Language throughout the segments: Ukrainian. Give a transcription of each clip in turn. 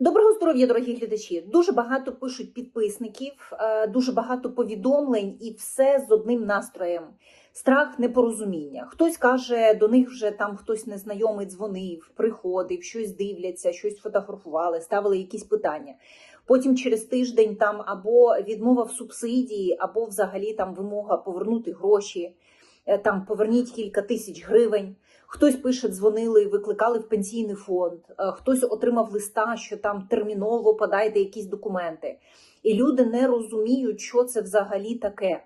Доброго здоров'я, дорогі глядачі. Дуже багато пишуть підписників, е, дуже багато повідомлень, і все з одним настроєм: страх, непорозуміння. Хтось каже, до них вже там хтось незнайомий дзвонив, приходив, щось дивляться, щось фотографували, ставили якісь питання. Потім через тиждень там або відмова в субсидії, або взагалі там вимога повернути гроші, е, там поверніть кілька тисяч гривень. Хтось пише, дзвонили, викликали в пенсійний фонд, е, хтось отримав листа, що там терміново подайте якісь документи. І люди не розуміють, що це взагалі таке.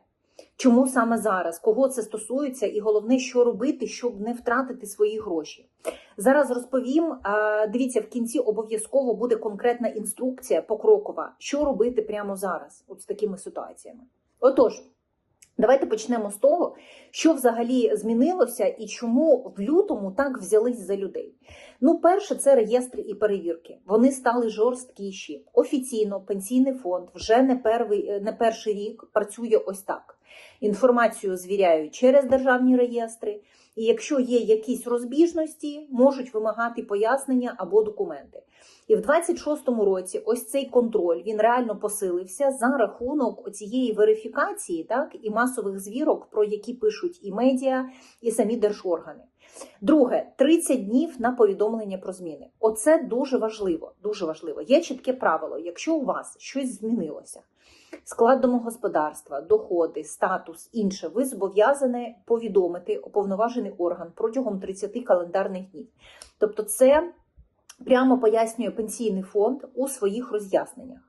Чому саме зараз, кого це стосується, і головне, що робити, щоб не втратити свої гроші. Зараз розповім. а, Дивіться, в кінці обов'язково буде конкретна інструкція покрокова, що робити прямо зараз, от з такими ситуаціями. Отож. Давайте почнемо з того, що взагалі змінилося і чому в лютому так взялись за людей. Ну, перше, це реєстри і перевірки. Вони стали жорсткіші. Офіційно пенсійний фонд вже не перший, не перший рік працює ось так. Інформацію звіряють через державні реєстри, і якщо є якісь розбіжності, можуть вимагати пояснення або документи. І в 26-му році ось цей контроль він реально посилився за рахунок цієї верифікації, так і масових звірок, про які пишуть і медіа, і самі держоргани. Друге, 30 днів на повідомлення про зміни. Оце дуже важливо. Дуже важливо. Є чітке правило: якщо у вас щось змінилося, склад домогосподарства, доходи, статус, інше, ви зобов'язані повідомити уповноважений орган протягом 30 календарних днів. Тобто, це прямо пояснює пенсійний фонд у своїх роз'ясненнях.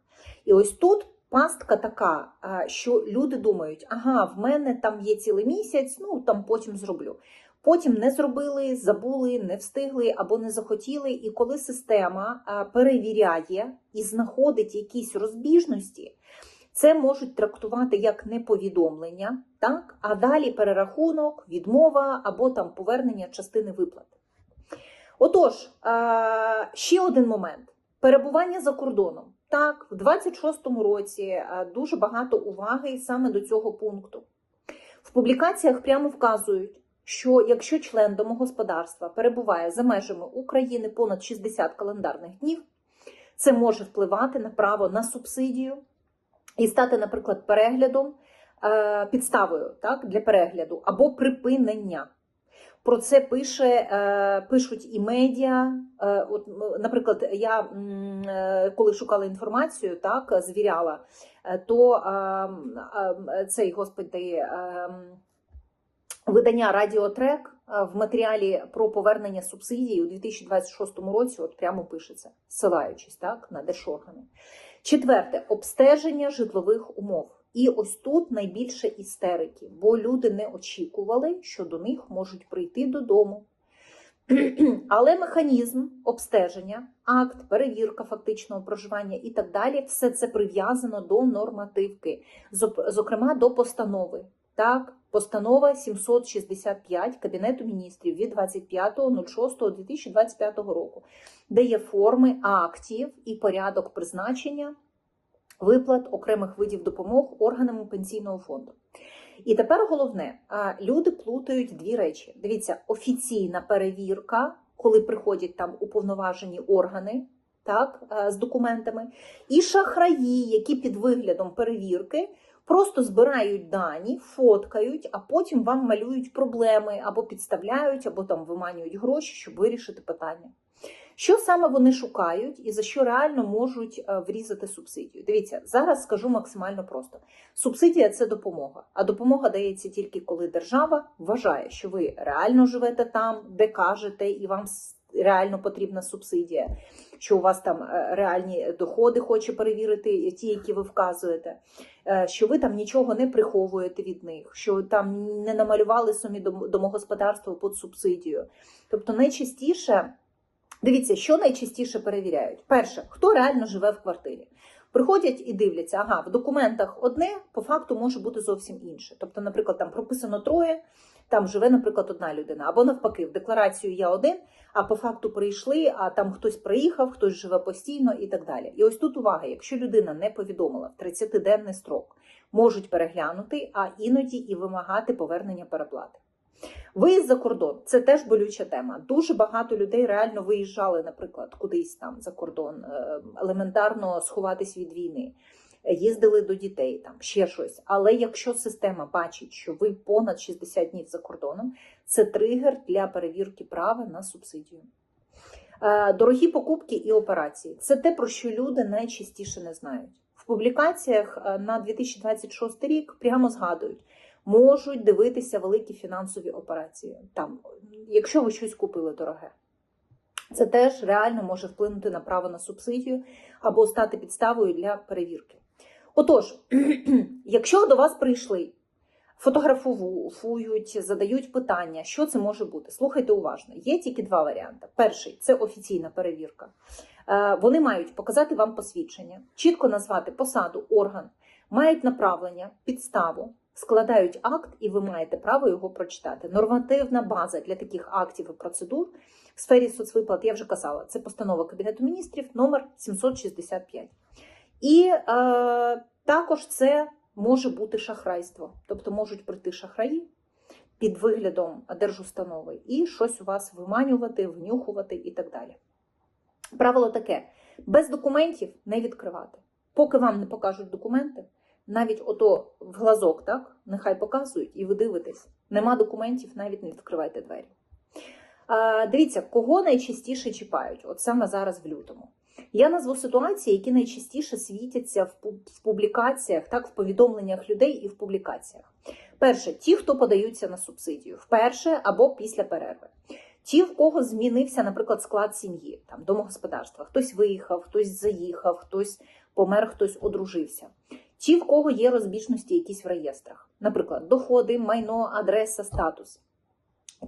І ось тут пастка така, що люди думають, ага, в мене там є цілий місяць, ну там потім зроблю. Потім не зробили, забули, не встигли або не захотіли. І коли система перевіряє і знаходить якісь розбіжності, це можуть трактувати як неповідомлення, так? а далі перерахунок, відмова або там повернення частини виплати. Отож, ще один момент: перебування за кордоном. Так, в 26-му році дуже багато уваги саме до цього пункту. В публікаціях прямо вказують, що якщо член домогосподарства перебуває за межами України понад 60 календарних днів, це може впливати на право на субсидію і стати, наприклад, переглядом, е, підставою так, для перегляду або припинення. Про це пише, е, пишуть і медіа. Е, От, наприклад, я коли шукала інформацію, так звіряла, то цей господи. Видання Радіотрек в матеріалі про повернення субсидій у 2026 році от прямо пишеться, ссилаючись так на держоргани. Четверте обстеження житлових умов. І ось тут найбільше істерики, бо люди не очікували, що до них можуть прийти додому. Але механізм обстеження, акт, перевірка фактичного проживання і так далі, все це прив'язано до нормативки, зокрема до постанови. Так, постанова 765 Кабінету міністрів від 25.06.2025 року, де є форми актів і порядок призначення виплат окремих видів допомог органами пенсійного фонду. І тепер головне, люди плутають дві речі. Дивіться, офіційна перевірка, коли приходять там уповноважені органи. Так, з документами, і шахраї, які під виглядом перевірки просто збирають дані, фоткають, а потім вам малюють проблеми або підставляють, або там виманюють гроші, щоб вирішити питання. Що саме вони шукають і за що реально можуть е, врізати субсидію? Дивіться, зараз скажу максимально просто: субсидія це допомога, а допомога дається тільки коли держава вважає, що ви реально живете там, де кажете, і вам реально потрібна субсидія, що у вас там е, реальні доходи хоче перевірити, ті, які ви вказуєте, е, що ви там нічого не приховуєте від них, що там не намалювали самі дом- домогосподарство під субсидію. Тобто найчастіше. Дивіться, що найчастіше перевіряють. Перше, хто реально живе в квартирі. Приходять і дивляться, ага, в документах одне, по факту може бути зовсім інше. Тобто, наприклад, там прописано троє, там живе, наприклад, одна людина. Або навпаки, в декларацію я один, а по факту прийшли, а там хтось приїхав, хтось живе постійно і так далі. І ось тут увага, якщо людина не повідомила в 30-денний строк, можуть переглянути, а іноді і вимагати повернення переплати. Виїзд за кордон це теж болюча тема. Дуже багато людей реально виїжджали, наприклад, кудись там за кордон, е, елементарно сховатись від війни, їздили до дітей, там ще щось. Але якщо система бачить, що ви понад 60 днів за кордоном, це тригер для перевірки права на субсидію. Е, Дорогі покупки і операції це те, про що люди найчастіше не знають. В публікаціях е, на 2026 рік прямо згадують, можуть дивитися великі фінансові операції. Там, якщо ви щось купили дороге, це теж реально може вплинути на право на субсидію або стати підставою для перевірки. Отож, якщо до вас прийшли, фотографують, задають питання, що це може бути. Слухайте уважно. Є тільки два варіанти. Перший це офіційна перевірка. Е, Вони мають показати вам посвідчення, чітко назвати посаду, орган, мають направлення, підставу, складають акт, і ви маєте право його прочитати. Нормативна база для таких актів і процедур в сфері соцвиплат, я вже казала, це постанова Кабінету міністрів номер 765. І е, також це може бути шахрайство, тобто можуть прийти шахраї під виглядом держустанови і щось у вас виманювати, внюхувати і так далі. Правило таке: без документів не відкривати. Поки вам не покажуть документи, навіть ото в глазок, так, нехай показують, і ви дивитесь. Нема документів, навіть не відкривайте двері. Дивіться, кого найчастіше чіпають, от саме зараз в лютому. Я назву ситуації, які найчастіше світяться в публікаціях, так, в повідомленнях людей і в публікаціях. Перше, ті, хто подаються на субсидію, вперше або після перерви. Ті, в кого змінився, наприклад, склад сім'ї, там домогосподарства, хтось виїхав, хтось заїхав, хтось помер, хтось одружився. Ті, в кого є розбіжності якісь в реєстрах, наприклад, доходи, майно, адреса, статус.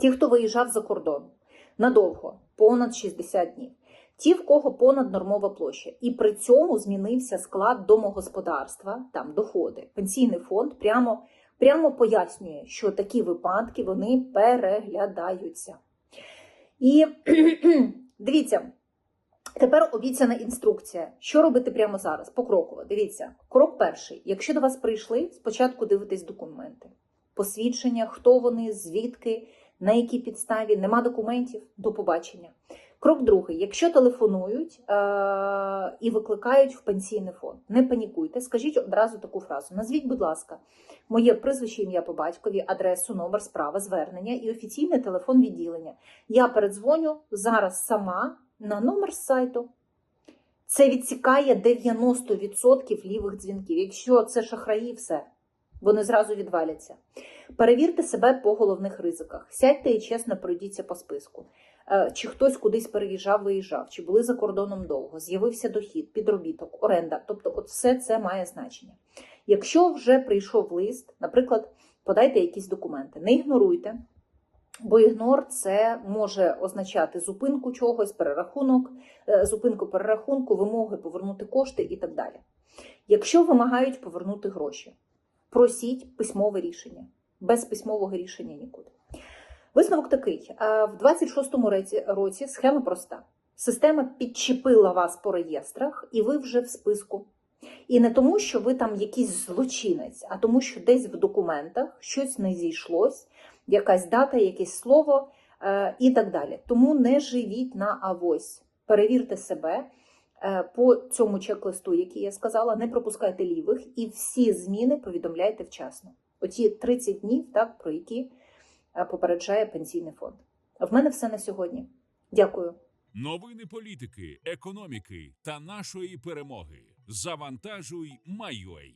Ті, хто виїжджав за кордон надовго, понад 60 днів. Ті, в кого понад нормова площа, і при цьому змінився склад домогосподарства, там доходи. Пенсійний фонд прямо, прямо пояснює, що такі випадки вони переглядаються. І дивіться, тепер обіцяна інструкція. Що робити прямо зараз? Покроково. Дивіться, крок перший. Якщо до вас прийшли, спочатку дивитесь документи, посвідчення, хто вони, звідки, на якій підставі, нема документів, до побачення. Крок другий: якщо телефонують е- і викликають в пенсійний фонд, не панікуйте, скажіть одразу таку фразу: назвіть, будь ласка, моє прізвище, ім'я по батькові, адресу, номер справи, звернення і офіційний телефон відділення. Я передзвоню зараз сама на номер з сайту. Це відсікає 90% лівих дзвінків. Якщо це шахраї, все. Вони зразу відваляться. Перевірте себе по головних ризиках. Сядьте і чесно пройдіться по списку. Е, Чи хтось кудись переїжджав, виїжджав, чи були за кордоном довго, з'явився дохід, підробіток, оренда. Тобто, от все це має значення. Якщо вже прийшов лист, наприклад, подайте якісь документи, не ігноруйте, бо ігнор це може означати зупинку чогось, перерахунок, е, зупинку перерахунку, вимоги повернути кошти і так далі. Якщо вимагають повернути гроші, просіть письмове рішення. Без письмового рішення нікуди. Висновок такий: е, в 26-му році, схема проста. Система підчепила вас по реєстрах, і ви вже в списку. І не тому, що ви там якийсь злочинець, а тому, що десь в документах щось не зійшлось, якась дата, якесь слово е, і так далі. Тому не живіть на авось. Перевірте себе е, по цьому чек-листу, який я сказала, не пропускайте лівих і всі зміни повідомляйте вчасно. Оті 30 днів, так, про які попереджає пенсійний фонд. В мене все на сьогодні. Дякую. Новини політики, економіки та нашої перемоги. Завантажуй, майой.